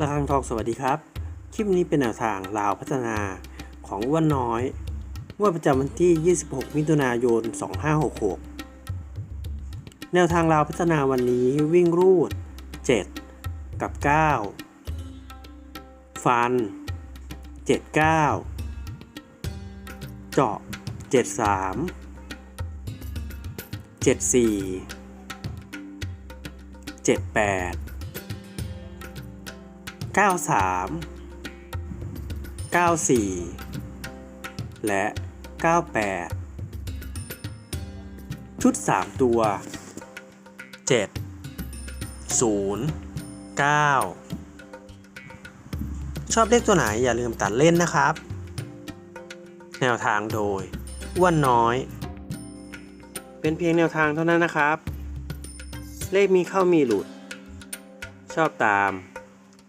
ระฆังทองสวัสดีครับ คลิปนี้เป็นแนวทางลาวพัฒนาของอ้วนน้อยงวดประจำวันที่ 26 มิถุนายน 2566 แนวทางลาวพัฒนาวันนี้วิ่งรูด 7 กับ 9 ฟัน 79 เจาะ 73 74 78 93 94 และ 98 ชุด 3 ตัว 7 0 9 ชอบเลขตัวไหนอย่าลืมตัดเล่นนะครับ แนวทางโดยอ้วนน้อย เป็นเพียงแนวทางเท่านั้นนะครับ เลขมีเข้ามีหลุด ชอบตาม